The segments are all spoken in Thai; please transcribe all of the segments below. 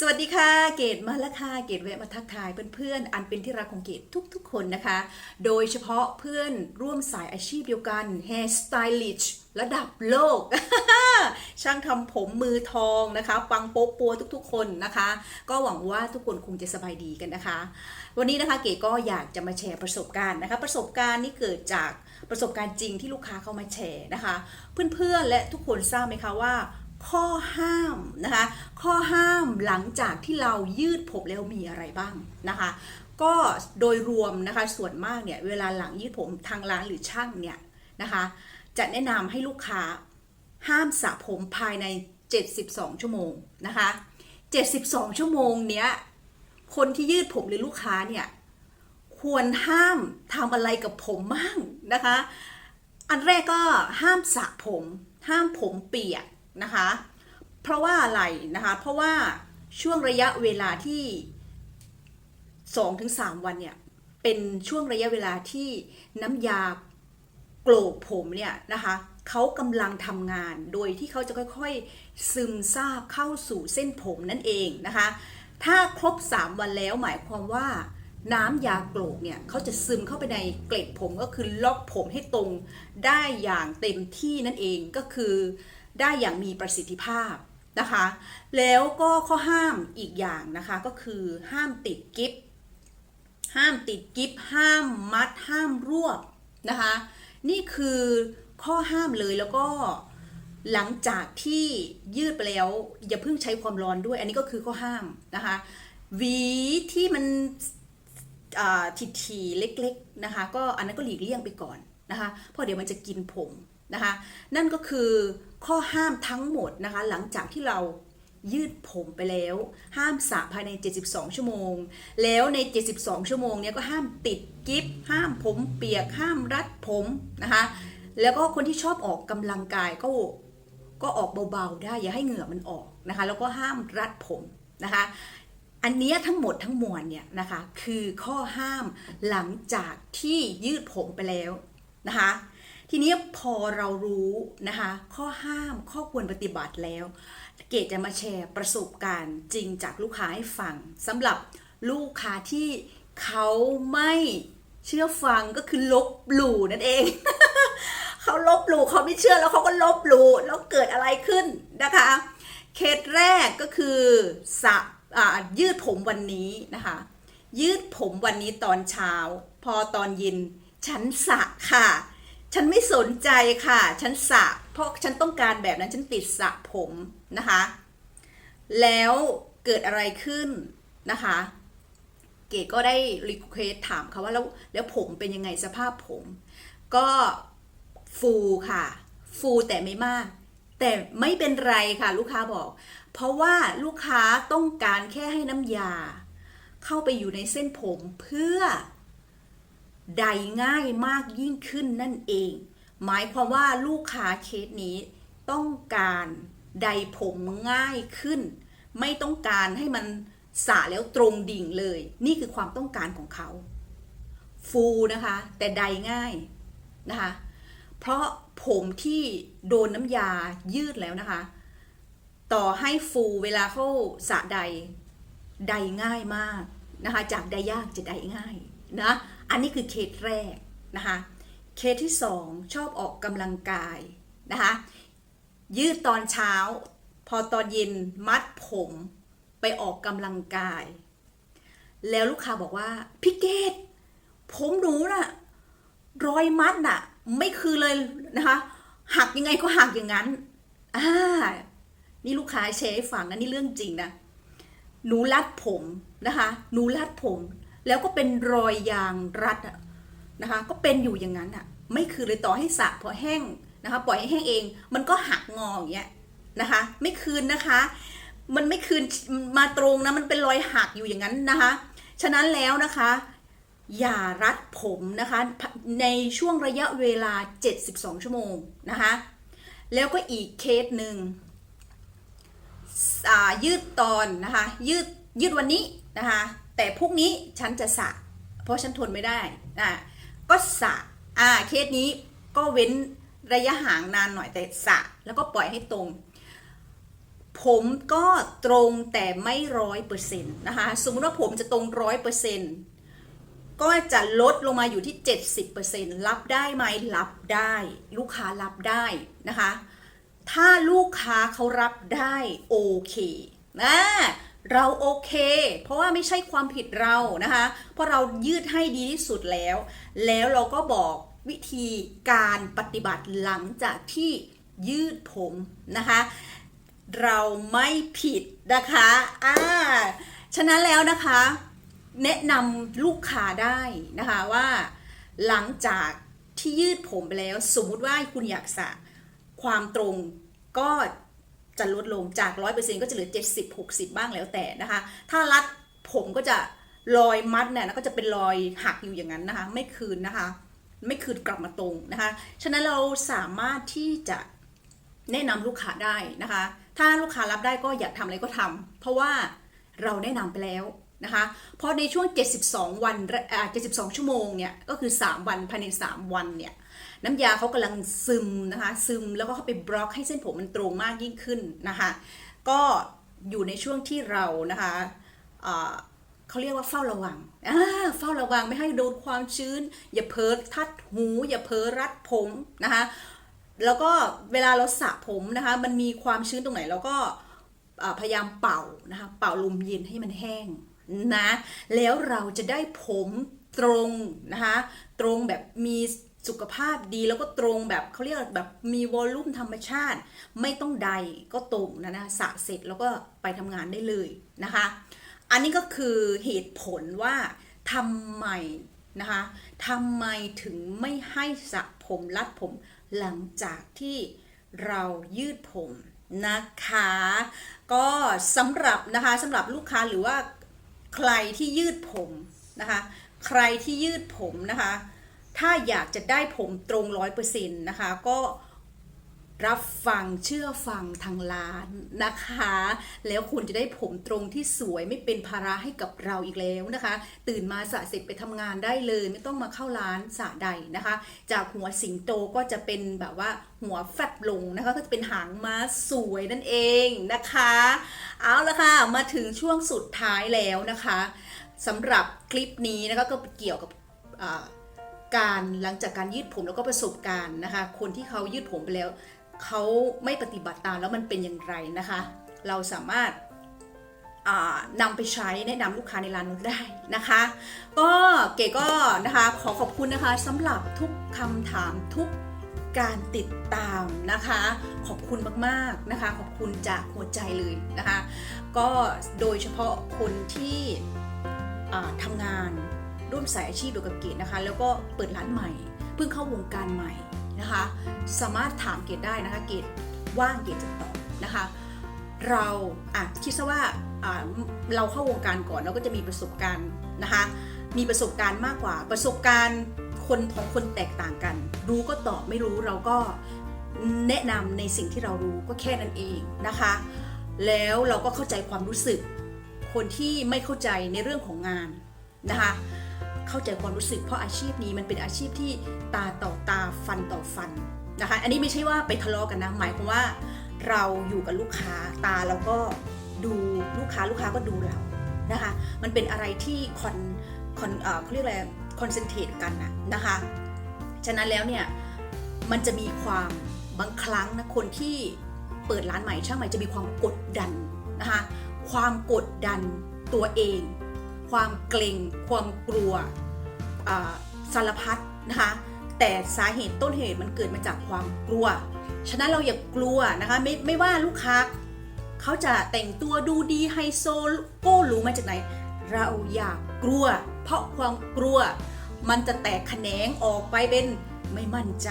สวัสดีค่ะ เกดมาแล้วค่ะ เกดแวะมาทักทายเพื่อนๆ อันเป็นที่รักของเกดทุกๆ คนนะคะ โดยเฉพาะเพื่อนร่วมสายอาชีพเดียวกัน Hair Stylist ระดับโลก ช่างทำผมมือทองนะคะปังโป๊ะปัวทุกๆ คนนะคะ ก็หวังว่าทุกคนคงจะสบายดีกันนะคะ วันนี้นะคะเกดก็อยากจะมาแชร์ประสบการณ์นะคะ ประสบการณ์นี้เกิดจากประสบการณ์จริงที่ลูกค้าเข้ามาแชร์นะคะ เพื่อนๆและทุกคนทราบไหมคะว่า ข้อห้ามนะคะ ข้อห้ามหลังจากที่เรายืดผมแล้วมีอะไรบ้างนะคะ ก็โดยรวมนะคะส่วนมากเนี่ยเวลาหลังยืดผมทางร้านหรือช่างเนี่ยนะคะ จะแนะนำให้ลูกค้าห้ามสระผมภายใน 72 ชั่วโมงนะคะ 72 ชั่วโมงเนี้ยคนที่ยืดผมหรือลูกค้าเนี่ยควรห้ามทำอะไรกับผมมั่งนะคะ อันแรกก็ห้ามสระผม ห้ามผมเปียก นะคะ เพราะว่าอะไรนะคะ เพราะว่าช่วงระยะเวลาที่2-3วันเนี่ย เป็นช่วงระยะเวลาที่น้ำยาโกลกผมเนี่ยนะคะเขากำลังทำงานโดยที่เขาจะค่อยๆ ซึมซาบเข้าสู่เส้นผมนั่นเองนะคะ ถ้าครบ 3 วันแล้วหมายความว่าน้ำยาโกลกเนี่ยเขาจะซึมเข้าไปในเกล็ดผมก็คือล็อกผมให้ตรงได้อย่างเต็มที่นั่นเองก็คือ ได้อย่างมีประสิทธิภาพนะคะ แล้วก็ข้อห้ามอีกอย่างนะคะก็คือห้ามติดกิฟห้ามติดกิฟห้ามมัดห้ามรวบนะคะ นี่คือข้อห้ามเลยแล้วก็หลังจากที่ยืดไปแล้วอย่าเพิ่งใช้ความร้อนด้วย อันนี้ก็คือข้อห้ามนะคะหวีที่มันทีทีเล็กๆนะคะ ก็อันนั้นก็หลีกเลี่ยงไปก่อนนะคะเพราะเดี๋ยวมันจะกินผมนะคะ นั่นก็คือ ข้อห้ามทั้งหมดนะคะ หลังจากที่เรายืดผมไปแล้ว ห้ามสระภายใน 72 ชั่วโมง แล้วใน 72 ชั่วโมงเนี้ยก็ห้ามติดกิฟห้ามผมเปียกห้ามรัดผมนะคะแล้วก็คนที่ชอบออกกำลังกายก็ก็ออกเบาๆได้อย่าให้เหงื่อมันออกนะคะ แล้วก็ห้ามรัดผมนะคะ อันนี้ทั้งหมดทั้งมวลเนี่ยนะคะ คือข้อห้ามหลังจากที่ยืดผมไปแล้วนะคะ ทีนี้พอเรารู้นะคะ ข้อห้ามข้อควรปฏิบัติแล้ว เกดจะมาแชร์ประสบการณ์จริงจากลูกค้าให้ฟังสำหรับลูกค้าที่เขาไม่เชื่อฟังก็คือลบหลู่นั่นเอง เขาลบหลู่เขาไม่เชื่อแล้วเขาก็ลบหลู่แล้วเกิดอะไรขึ้นนะคะเคสแรกก็คือสระอ่ายืดผมวันนี้นะคะ ยืดผมวันนี้ตอนเช้า พอตอนเย็นฉันสระค่ะ ฉันไม่สนใจค่ะ ฉันสระเพราะฉันต้องการแบบนั้นฉันติดสระผมนะคะ แล้วเกิดอะไรขึ้นนะคะ เก๋ก็ได้รีเควสถามเขาว่าแล้วแล้วผมเป็นยังไงสภาพผม ก็ฟูค่ะ ฟูแต่ไม่มาก แต่ไม่เป็นไรค่ะลูกค้าบอก เพราะว่าลูกค้าต้องการแค่ให้น้ำยา เข้าไปอยู่ในเส้นผมเพื่อ ใดง่ายมากยิ่งขึ้นนั่นเอง หมายความว่าลูกค้าเคสนี้ต้องการใดผมง่ายขึ้น ไม่ต้องการให้มันสระแล้วตรงดิ่งเลย นี่คือความต้องการของเขา ฟูนะคะ แต่ใดง่ายนะคะ เพราะผมที่โดนน้ำยายืดแล้วนะคะ ต่อให้ฟูเวลาเข้าสระใด ใดง่ายมากนะคะ จากใดยากจะใดง่ายนะ อันนี้คือเคสแรกนะคะเคสที่สองชอบออกกำลังกายนะคะยืดตอนเช้า พอตอนเย็นมัดผมไปออกกำลังกาย แล้วลูกค้าบอกว่าพี่เกดผมหนูน่ะรอยมัดน่ะ ไม่คือเลยนะคะหักยังไงก็หักอย่างนั้นอ่านี่ลูกค้าแชร์ให้ฟังนะนี่เรื่องจริงนะหนูรัดผมนะคะ หนูรัดผม แล้วก็เป็นรอยยางรัดนะคะ ก็เป็นอยู่อย่างนั้นอะไม่คือเลยต่อให้สระพอแห้งนะคะ ปล่อยให้แห้งเอง มันก็หักงออย่างเงี้ยนะคะ ไม่คืนนะคะ มันไม่คืนมาตรงนะ มันเป็นรอยหักอยู่อย่างนั้นนะคะ ฉะนั้นแล้วนะคะ อย่ารัดผมนะคะ ในช่วงระยะเวลา 72 ชั่วโมงนะคะ แล้วก็อีกเคสหนึ่งอ่ายืดตอนนะคะ ยืดยืดวันนี้นะคะ แต่พรุ่งนี้ฉันจะสระเพราะฉันทนไม่ได้อะก็สระอ่าเคสนี้ก็เว้นระยะห่างนานหน่อยแต่สระแล้วก็ปล่อยให้ตรง ผมก็ตรงแต่ไม่ร้อยเปอร์เซ็นต์นะคะสมมติว่าผมจะตรงร้อยเปอร์เซ็นต์ก็จะลดลงมาอยู่ที่ 70%รับได้ไหมรับได้ ลูกค้ารับได้นะคะ ถ้าลูกค้าเขารับได้ โอเคนะ เราโอเค เพราะว่าไม่ใช่ความผิดเรานะคะ เพราะเรายืดให้ดีที่สุดแล้ว แล้วเราก็บอกวิธีการปฏิบัติหลังจากที่ยืดผมนะคะ เราไม่ผิดนะคะอ่าฉะนั้นแล้วนะคะ แนะนำลูกค้าได้นะคะว่าหลังจากที่ยืดผมไปแล้ว สมมุติว่าคุณอยากสระความตรงก็ จะลดลงจาก 100%ก็จะเหลือ 70 60 บ้างแล้วแต่นะคะ ถ้ารัดผมก็จะรอยมัดเนี่ยก็จะเป็นรอยหักอยู่อย่างนั้นนะคะ ไม่คืนนะคะ ไม่คืนกลับมาตรงนะคะ ฉะนั้นเราสามารถที่จะแนะนำลูกค้าได้นะคะ ถ้าลูกค้ารับได้ก็อยากทำอะไรก็ทำเพราะว่าเราแนะนำไปแล้วนะคะ เพราะในช่วง 72 วันอ่า72 ชั่วโมงเนี่ย ก็คือ 3 วันภายใน 3 วันเนี่ย น้ำยาเขากำลังซึมนะคะซึมแล้วก็เข้าไปบล็อกให้เส้นผมมันตรงมากยิ่งขึ้นนะคะก็อยู่ในช่วงที่เรานะคะเขาเรียกว่าเฝ้าระวังเฝ้าระวังไม่ให้โดนความชื้น อย่าเพ้อทัดหู อย่าเพ้อรัดผมนะคะแล้วก็เวลาเราสระผมนะคะมันมีความชื้นตรงไหนเราก็พยายามเป่านะคะเป่าลมเย็นให้มันแห้งนะแล้วเราจะได้ผมตรงนะคะตรงแบบมี สุขภาพดีแล้วก็ตรงแบบเขาเรียกแบบมีวอลลุ่มธรรมชาติ ไม่ต้องใดก็ตรงนะนะสระเสร็จแล้วก็ไปทำงานได้เลยนะคะ อันนี้ก็คือเหตุผลว่าทำไมนะคะทำไมถึงไม่ให้สระผมรัดผมหลังจากที่เรายืดผมนะคะ ก็สำหรับนะคะสำหรับลูกค้าหรือว่าใครที่ยืดผมนะคะ ใครที่ยืดผมนะคะ ถ้าอยากจะได้ผมตรงร้อยเปอร์เซ็นต์นะคะ ก็รับฟังเชื่อฟังทางร้านนะคะ แล้วคุณจะได้ผมตรงที่สวยไม่เป็นภาระให้กับเราอีกแล้วนะคะ ตื่นมาสระเสร็จไปทำงานได้เลย ไม่ต้องมาเข้าร้านสระใดนะคะ จากหัวสิงโตก็จะเป็นแบบว่าหัวแฟบลงนะคะก็จะเป็นหางม้าสวยนั่นเองนะคะ เอาละค่ะมาถึงช่วงสุดท้ายแล้วนะคะสำหรับคลิปนี้นะคะก็เกี่ยวกับ การหลังจากการยืดผมแล้วก็ประสบการณ์นะคะ คนที่เขายืดผมไปแล้ว เขาไม่ปฏิบัติตามแล้วมันเป็นอย่างไรนะคะ เราสามารถนำไปใช้แนะนำลูกค้าในร้านนู้นได้นะคะ ก็เก๋ก็นะคะขอขอบคุณนะคะสำหรับทุกคำถามทุกการติดตามนะคะ ขอบคุณมากๆนะคะ ขอบคุณจากหัวใจเลยนะคะ ก็โดยเฉพาะคนที่ทำงาน ร่วมสายอาชีพเดียวกับเกดนะคะ แล้วก็เปิดร้านใหม่ เพิ่งเข้าวงการใหม่นะคะ สามารถถามเกดได้นะคะ เกดว่างเกดจะตอบนะคะ เราอะคิดซะว่าเราเข้าวงการก่อนเราก็จะมีประสบการณ์นะคะ มีประสบการณ์มากกว่า ประสบการณ์คนของคนแตกต่างกัน รู้ก็ตอบไม่รู้เราก็แนะนำในสิ่งที่เรารู้ก็แค่นั้นเองนะคะ แล้วเราก็เข้าใจความรู้สึก คนที่ไม่เข้าใจในเรื่องของงานนะคะ เข้าใจความรู้สึก เพราะอาชีพนี้มันเป็นอาชีพที่ตาต่อตาฟันต่อฟันนะคะ อันนี้ไม่ใช่ว่าไปทะเลาะกันนะ หมายความว่าเราอยู่กับลูกค้าตาเราก็ดูลูกค้าลูกค้าก็ดูเรานะคะ มันเป็นอะไรที่คอนคอนเออเขาเรียกอะไรคอนเซนเทรตกันนะนะคะ ฉะนั้นแล้วเนี่ยมันจะมีความบางครั้งนะคนที่เปิดร้านใหม่ช่างใหม่จะมีความกดดันนะคะ ความกดดันตัวเอง ความเกรงความกลัวสารพัดนะคะแต่สาเหตุต้นเหตุมันเกิดมาจากความกลัว ฉะนั้นเราอย่ากกลัวนะคะไม่ไม่ว่าลูกค้าเขาจะแต่งตัวดูดีไฮโซโก้หรูมาจากไหน เราอย่ากกลัว เพราะความกลัว มันจะแตกแขนงออกไปเป็นไม่มั่นใจ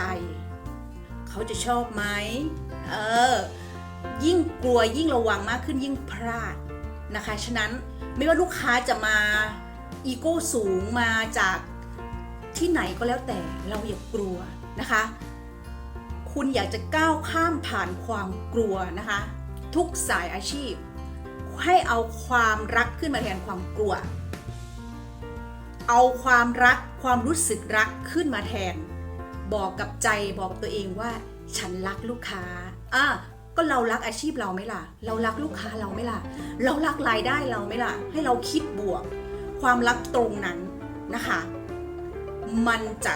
เขาจะชอบไหมเออยิ่งกลัวยิ่งระวังมากขึ้นยิ่งพลาด นะคะ ฉะนั้นไม่ว่าลูกค้าจะมาอีโก้สูงมาจากที่ไหนก็แล้วแต่เราอย่ากลัวนะคะ คุณอยากจะก้าวข้ามผ่านความกลัวนะคะ ทุกสายอาชีพ ให้เอาความรักขึ้นมาแทนความกลัว เอาความรักความรู้สึกรักขึ้นมาแทน บอกกับใจบอกตัวเองว่าฉันรักลูกค้าอะ ก็เรารักอาชีพเราไหมล่ะ เรารักลูกค้าเราไหมล่ะ เรารักรายได้เราไหมล่ะ ให้เราคิดบวก ความรักตรงนั้นนะคะ มันจะ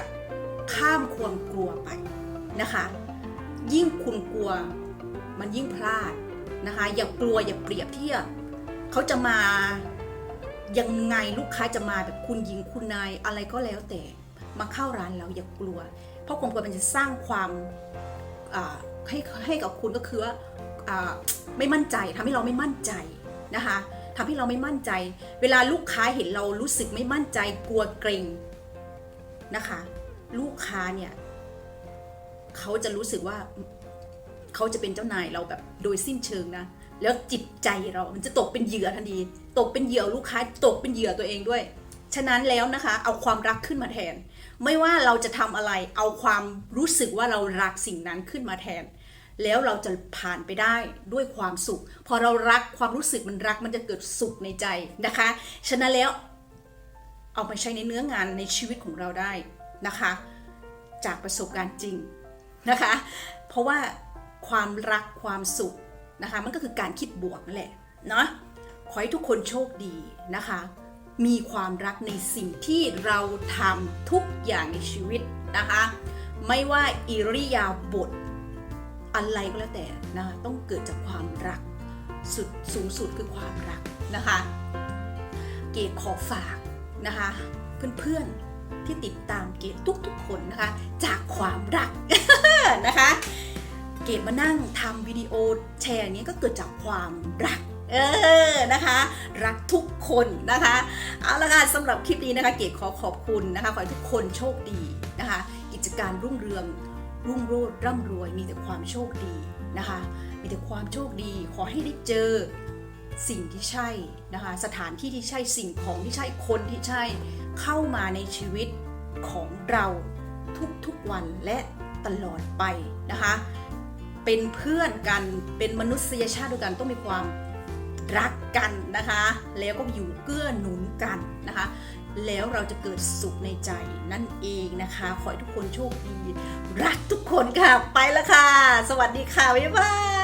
ข้ามความกลัวไปนะคะ ยิ่งคุณกลัวมันยิ่งพลาดนะคะ อย่ากลัวอย่าเปรียบเทียบเขาจะมายังไงลูกค้าจะมาแบบคุณหญิงคุณนายอะไรก็แล้วแต่มาเข้าร้านเราอย่ากลัว เพราะความกลัวมันจะสร้างความอ่า ให้ให้กับคุณก็คือว่าไม่มั่นใจทำให้เราไม่มั่นใจนะคะทำให้เราไม่มั่นใจ เวลาลูกค้าเห็นเรารู้สึกไม่มั่นใจกลัวเกรงนะคะ ลูกค้าเนี่ยเขาจะรู้สึกว่าเขาจะเป็นเจ้านายเราแบบโดยสิ้นเชิงนะแล้วจิตใจเรา มันจะตกเป็นเหยื่อทันที ตกเป็นเหยื่อลูกค้า ตกเป็นเหยื่อตัวเองด้วย ฉะนั้นแล้วนะคะ เอาความรักขึ้นมาแทน ไม่ว่าเราจะทำอะไรเอาความรู้สึกว่าเรารักสิ่งนั้นขึ้นมาแทน แล้วเราจะผ่านไปได้ด้วยความสุข พอเรารักความรู้สึกมันรักมันจะเกิดสุขในใจนะคะ ฉะนั้นแล้วเอามาใช้ในเนื้องานในชีวิตของเราได้นะคะ จากประสบการณ์จริงนะคะ เพราะว่าความรักความสุขนะคะ มันก็คือการคิดบวกนั่นแหละเนาะขอให้ทุกคนโชคดีนะคะ มีความรักในสิ่งที่เราทำทุกอย่างในชีวิตนะคะ ไม่ว่าอิริยาบถอะไรก็แล้วแต่นะคะต้องเกิดจากความรักสุดสูงสุดคือความรักนะคะ เกดขอฝากนะคะ เพื่อนๆที่ติดตามเกดทุกๆคนนะคะ จากความรักนะคะ เกดมานั่งทำวิดีโอแชร์นี้ก็เกิดจากความรัก เออนะคะ รักทุกคนนะคะเอาละค่ะสำหรับคลิปนี้นะคะ เกดขอขอบคุณนะคะขอให้ทุกคนโชคดีนะคะ กิจการรุ่งเรืองรุ่งโรจน์ร่ำรวยมีแต่ความโชคดีนะคะ มีแต่ความโชคดี ขอให้ได้เจอสิ่งที่ใช่นะคะ สถานที่ที่ใช่สิ่งของที่ใช่คนที่ใช่เข้ามาในชีวิตของเราทุกๆวันและตลอดไปนะคะ เป็นเพื่อนกันเป็นมนุษยชาติด้วยกันต้องมีความ รักกันนะคะ แล้วก็อยู่เกื้อหนุนกันนะคะ แล้วเราจะเกิดสุขในใจนั่นเองนะคะ ขอให้ทุกคนโชคดี รักทุกคนค่ะ ไปละค่ะ สวัสดีค่ะบ๊ายบาย